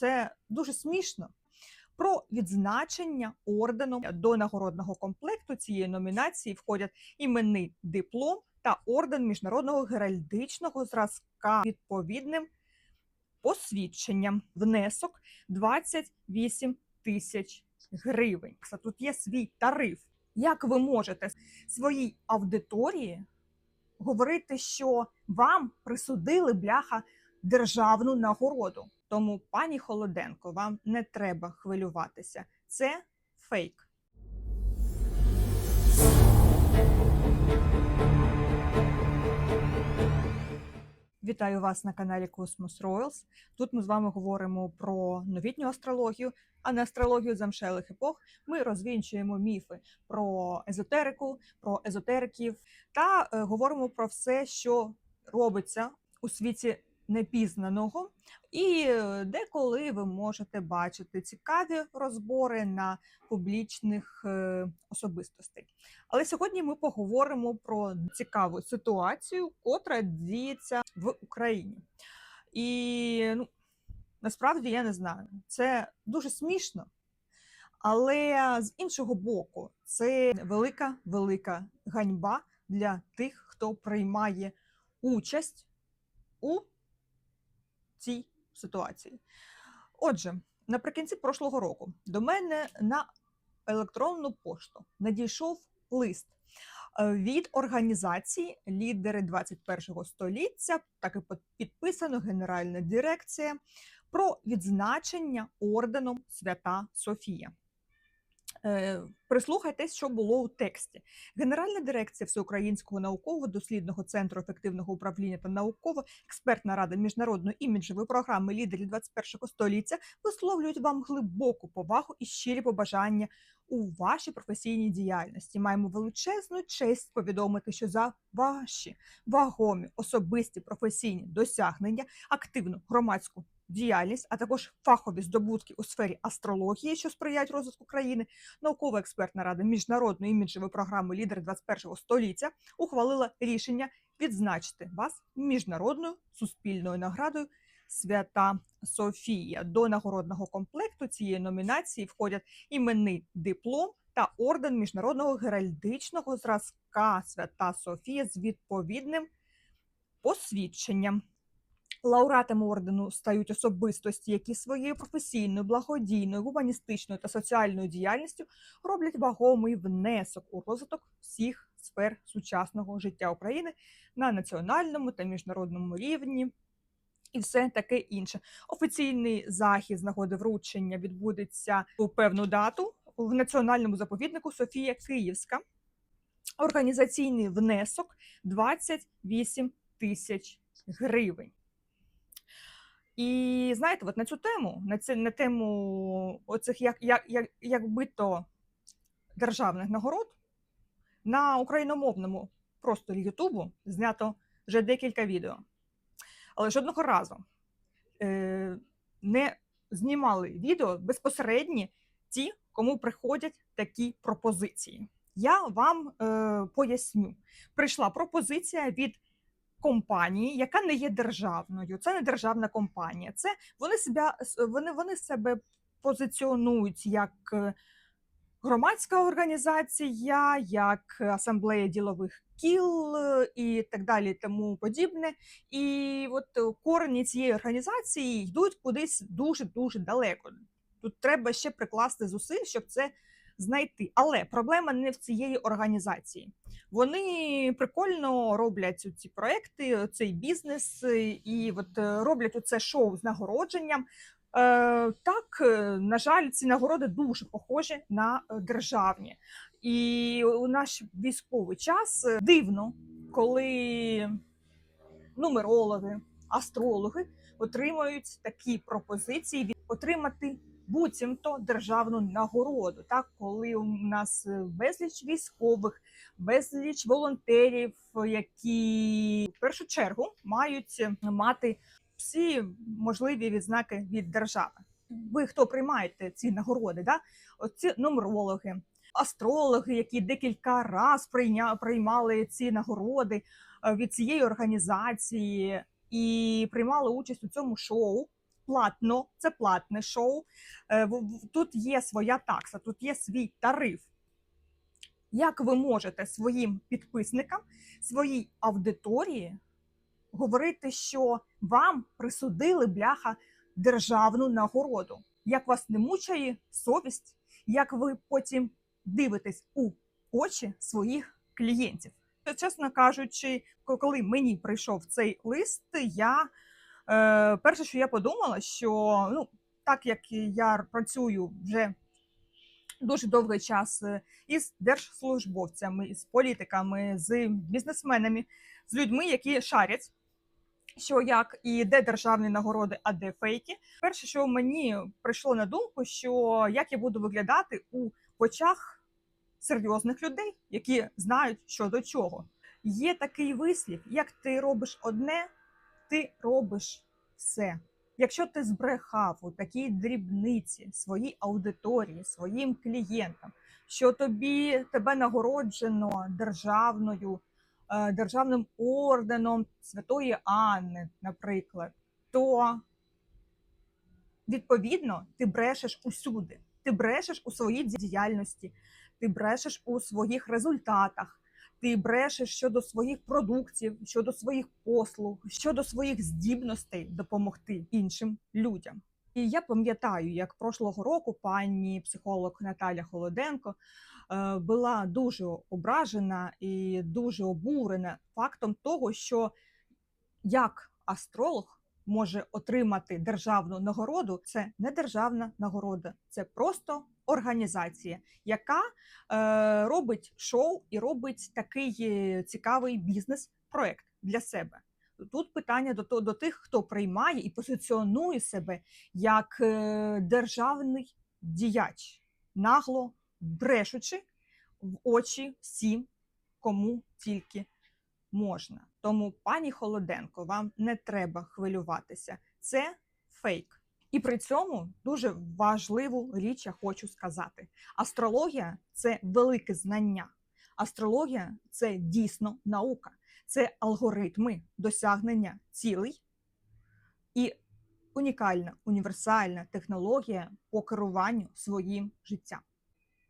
це дуже смішно. Про відзначення орденом до нагородного комплекту цієї номінації входять іменний диплом та орден міжнародного геральдичного зразка відповідним посвідченням. Внесок 28 тисяч гривень. Тут є свій тариф. Як ви можете своїй аудиторії говорити, що вам присудили бляха державну нагороду? Тому, пані Холоденко, вам не треба хвилюватися. Це фейк. Вітаю вас на каналі Cosmos Royals. Тут ми з вами говоримо про новітню астрологію, а не астрологію замшелих епох. Ми розвінчуємо міфи про езотерику, про езотериків та е, говоримо про все, що робиться у світі непізнаного. І е, деколи ви можете бачити цікаві розбори на публічних е, особистостей. Але сьогодні ми поговоримо про цікаву ситуацію, котра діється в Україні. І ну, насправді я не знаю, це дуже смішно. Але з іншого боку, це велика велика ганьба для тих, хто приймає участь у цій ситуації. Отже, наприкінці прошлого року до мене на електронну пошту надійшов лист е, від організації Лідери 21 століття, так і підписано Генеральна дирекція про відзначення орденом Свята Софія. Е, Прислухайтесь, що було у тексті. Генеральна дирекція Всеукраїнського науково-дослідного центру ефективного управління та науково-експертна рада міжнародної іміджевої програми лідерів 21 століття висловлюють вам глибоку повагу і щирі побажання у вашій професійній діяльності. Маємо величезну честь повідомити, що за ваші вагомі особисті професійні досягнення, активну громадську діяльність, а також фахові здобутки у сфері астрології, що сприяють розвитку країни, наукова-експертна рада міжнародної іміджевої програми Лідер 21 століття ухвалила рішення відзначити вас міжнародною суспільною наградою Свята Софія. До нагородного комплекту цієї номінації входять іменний диплом та орден міжнародного геральдичного зразка Свята Софія з відповідним посвідченням. Лауреатами ордену стають особистості, які своєю професійною, благодійною, гуманістичною та соціальною діяльністю роблять вагомий внесок у розвиток всіх сфер сучасного життя України на національному та міжнародному рівні. І все таке інше. Офіційний захід з нагоди вручення відбудеться у певну дату в національному заповіднику Софія Київська. Організаційний внесок 28 тисяч гривень. І знаєте, от на цю тему, на це на тему оцих як, як, як, якби то державних нагород на україномовному просторі Ютубу знято вже декілька відео. Але жодного разу е, не знімали відео безпосередні ті, кому приходять такі пропозиції. Я вам е, поясню. Прийшла пропозиція від компанії, яка не є державною. Це не державна компанія. Це вони себе вони, вони себе позиціонують як е, громадська організація, як асамблея ділових кіл е, і так далі, тому подібне. І от корені цієї організації йдуть кудись дуже дуже далеко. Тут треба ще прикласти зусиль, щоб це знайти. Але проблема не в цієї організації. Вони прикольно роблять ці проекти, цей бізнес, і от е, роблять оце шоу з нагородженням. Е, Так, е, на жаль, ці нагороди дуже похожі на державні. І у наш військовий час дивно, коли нумерологи, астрологи отримують такі пропозиції від отримати буцімто державну нагороду. Так, коли у нас е, безліч військових, безліч волонтерів, які в першу чергу мають мати всі можливі відзнаки від держави. Ви хто приймаєте ці нагороди? Да? Оці нумерологи, астрологи, які декілька разів приймали ці нагороди е, від цієї організації і приймали участь у цьому шоу платно, це платне шоу. Е, Тут є своя такса, тут є свій тариф. Як ви можете своїм підписникам, своїй аудиторії говорити, що вам присудили бляха державну нагороду? Як вас не мучає совість, як ви потім дивитесь у очі своїх клієнтів? Чесно кажучи, коли мені прийшов цей лист, я е, перше, що я подумала, що ну, так як я працюю вже дуже довгий час е, із держслужбовцями, з політиками, з бізнесменами, з людьми, які шарять. Що як і де державні нагороди, а де фейки. Перше, що мені прийшло на думку, що як я буду виглядати у очах серйозних людей, які знають, що до чого. Є такий вислів: як ти робиш одне, ти робиш все. Якщо ти збрехав у такій дрібниці своїй аудиторії, своїм клієнтам, що тобі тебе нагороджено державною, е, державним орденом Святої Анни, наприклад, то відповідно ти брешеш усюди. Ти брешеш у своїй діяльності, ти брешеш у своїх результатах, ти брешеш щодо своїх продуктів, щодо своїх послуг, щодо своїх здібностей допомогти іншим людям. І я пам'ятаю, як прошлого року пані психолог Наталя Холоденко е, була дуже ображена і дуже обурена фактом того, що як астролог може отримати державну нагороду, це не державна нагорода, це просто організація, яка е, робить шоу і робить такий е, цікавий бізнес-проект для себе. Тут питання до, до тих, хто приймає і позиціонує себе як е, державний діяч, нагло брешучи в очі всім, кому тільки можна. Тому, пані Холоденко, вам не треба хвилюватися. Це фейк. І при цьому дуже важливу річ я хочу сказати: астрологія це велике знання. Астрологія це дійсно наука, це алгоритми досягнення цілей і унікальна універсальна технологія по керуванню своїм життям.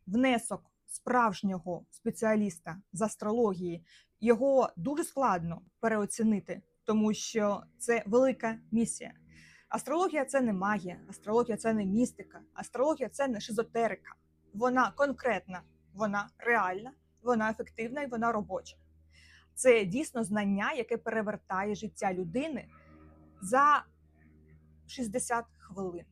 Внесок справжнього спеціаліста з астрології його дуже складно переоцінити, тому що це велика місія. Астрологія це не магія, астрологія це не містика, астрологія це не шизотерика. Вона конкретна, вона реальна, вона ефективна і вона робоча. Це дійсно знання, яке перевертає життя людини за 60 хвилин.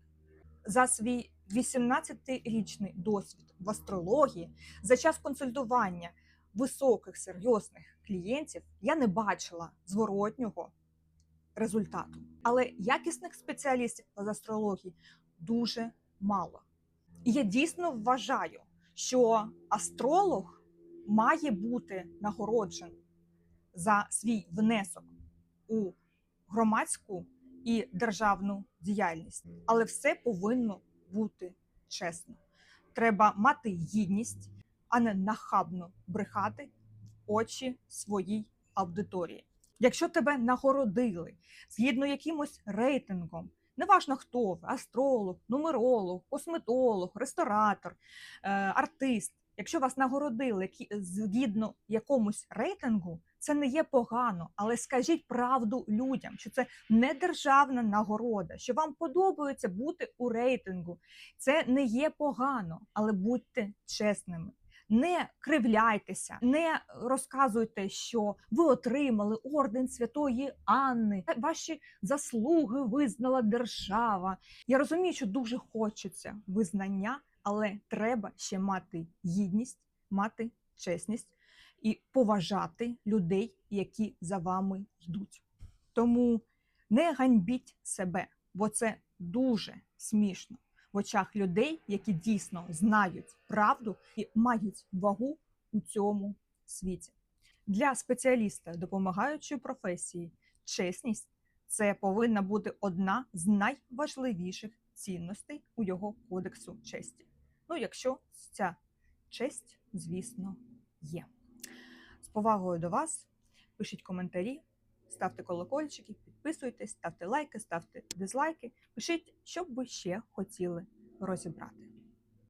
За свій 18-річний досвід в астрології, за час консультування високих серйозних клієнтів я не бачила зворотнього результату. Але якісних спеціалістів з астрології дуже мало. І я дійсно вважаю, що астролог має бути нагороджений за свій внесок у громадську і державну діяльність, але все повинно бути чесно. Треба мати гідність, а не нахабно брехати в очі своїй аудиторії. Якщо тебе нагородили згідно якимось рейтингом, неважно хто ви, астролог, нумеролог, косметолог, ресторатор, е, артист. Якщо вас нагородили згідно якомусь рейтингу, це не є погано, але скажіть правду людям, що це не державна нагорода, що вам подобається бути у рейтингу. Це не є погано, але будьте чесними. Не кривляйтеся, не розказуйте, що ви отримали орден Святої Анни, ваші заслуги визнала держава. Я розумію, що дуже хочеться визнання, але треба ще мати гідність, мати чесність і поважати людей, які за вами йдуть. Тому не ганьбіть себе, бо це дуже смішно очах людей, які дійсно знають правду і мають вагу у цьому світі. Для спеціаліста допомагаючої професії чесність це повинна бути одна з найважливіших цінностей у його кодексу честі. Ну, якщо ця честь, звісно, є. З повагою до вас, пишіть коментарі, ставте колокольчики, Підписуйтесь, ставте лайки, ставте дизлайки. Пишіть, що б ви ще хотіли розібрати.